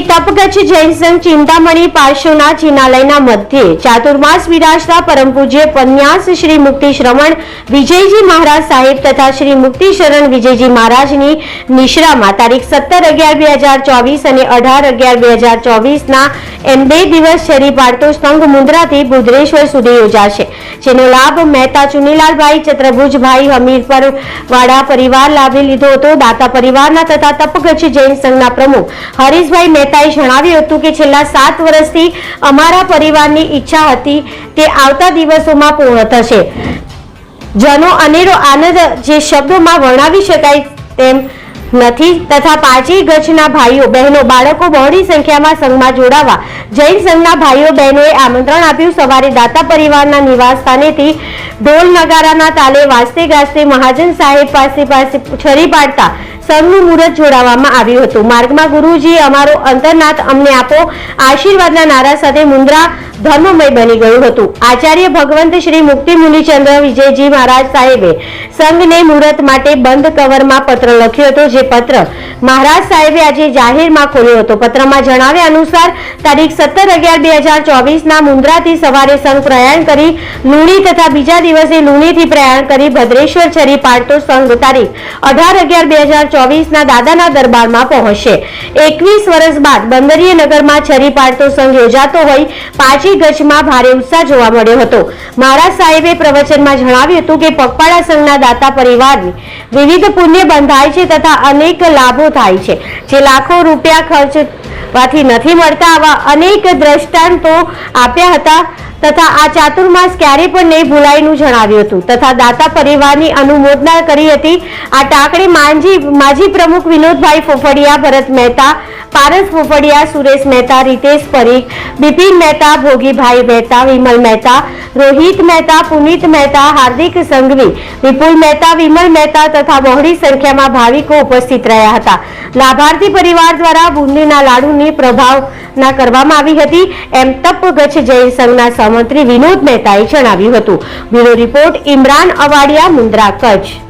શ્રી તપગચ્છ જૈન સંઘ ચિંતામણી પાર્શ્વના ચિનાલયના મધ્યે ચાતુર્માસ વિરાજતા પરમ પૂજ્ય પન્યાસ શ્રી મુક્તિ શ્રવણ વિજયજી મહારાજ સાહેબ તથા શ્રી મુક્તિ શરણ વિજયજી મહારાજની નિશ્રામાં તારીખ સત્તર અગિયાર બે હજાર ચોવીસ અને અઢાર અગિયાર બે હજાર ચોવીસના એમ બે દિવસ શરી પાડતો સંઘ મુન્દ્રાથી બુધરેશ્વર સુધી યોજાશે, જેનો લાભ મહેતા ચુનીલાલભાઈ ચત્રભુજભાઈ હમીરપર વાળા પરિવાર લાભી લીધો હતો. દાતા પરિવારના તથા તપગચ્છ જૈન સંઘના પ્રમુખ હરીશભાઈ મહેતાએ જણાવ્યું હતું કે છેલ્લા સાત વર્ષથી અમારા પરિવારની ઈચ્છા હતી તે આવતા દિવસોમાં પૂર્ણ થશે. જેનો અનેરો આનંદ જે શબ્દોમાં વર્ણવી શકાય તેમ નથી તથા પાંચેય ગજના ભાઈઓ, બહેનો, બાળકો બહોળી સંખ્યામાં સંઘમાં જોડાવા જૈન સંઘના ભાઈઓ, બહેનોએ આમંત્રણ આપ્યું. સવારે દાતા પરિવારના નિવાસ સ્થાનેથી ઢોલ નગારાના તાલે વાજતે ગાજતે મહાજન સાહેબ પાસે પાસે છરી પાડતા સંઘનું મુહૂર્ત જોડાવવામાં આવ્યું હતું. માર્ગમાં ગુરુજી અમારો અંતરનાથ અમને આપો. આશીર્વાદના નારા સાથે મુન્દ્રા ધર્મમય બની ગયું હતું. આચાર્ય ભગવંત શ્રી મુક્તિ મુનિચંદ્ર વિજયજી મહારાજ સાહેબે સંઘને મુહૂર્ત માટે બંધ કવરમાં પત્ર લખ્યો હતો, જે પત્ર મહારાજ સાહેબે આજે જાહેરમાં ખોલ્યો હતો. પત્રમાં જણાવ્યા અનુસાર, તારીખ સત્તર અગિયાર બે હજાર ચોવીસના મુન્દ્રાથી સવારે સંઘ પ્રયાણ કરી લુણી તથા બીજા દિવસે લુણીથી પ્રયાણ કરી ભદ્રેશ્વર છરી પાડતો સંઘ. તારીખ અઢાર અગિયાર બે હજાર ચોવીસના દાદાના દરબારમાં પહોંચશે. એકવીસ વર્ષ બાદ બંદરીય નગરમાં છરી પાડતો સંઘ યોજાતો હોય પાંચી ગજમાં ભારે ઉત્સાહ જોવા મળ્યો હતો. મહારાજ સાહેબે પ્રવચનમાં જણાવ્યું હતું કે પગપાળા સંઘના દાતા પરિવારની વિવિધ પુણ્ય બંધાય છે તથા અનેક લાભો થાય છે. જે લાખો રૂપિયા ખર્ચવાથી નથી મળતા આવા અનેક દ્રષ્ટાંતો આપ્યા હતા. તથા આ ચાતુર્માસ ક્યારે પણ નહીં ભૂલાયનું જણાવ્યું હતું. તથા દાતા પરિવારની અનુમોદના કરી હતી આ ટાંકણી માજી માજી પ્રમુખ વિનોદભાઈ ફોફડિયા, ભરત મહેતા પારસ ફોફડિયા, સુરેશ મહેતા, રીતેશ પરીખ, બિપિન મહેતા, ભોગીભાઈ મહેતા, વિમલ મહેતા, રોહિત મહેતા, પુનિત મહેતા, હાર્દિક સંઘવી, વિપુલ મહેતા, વિમલ મહેતા તથા બહોળી સંખ્યામાં ભાવિકો ઉપસ્થિત રહ્યા હતા. લાભાર્થી પરિવાર દ્વારા બુંદીના લાડુની પ્રભાવના કરવામાં આવી હતી. એમ તપ ગચ્છ જૈન સંઘના સહમંત્રી વિનોદ મહેતાએ જણાવ્યું હતું. Bureau report, Imran Awadiya, Mundra, Kutch.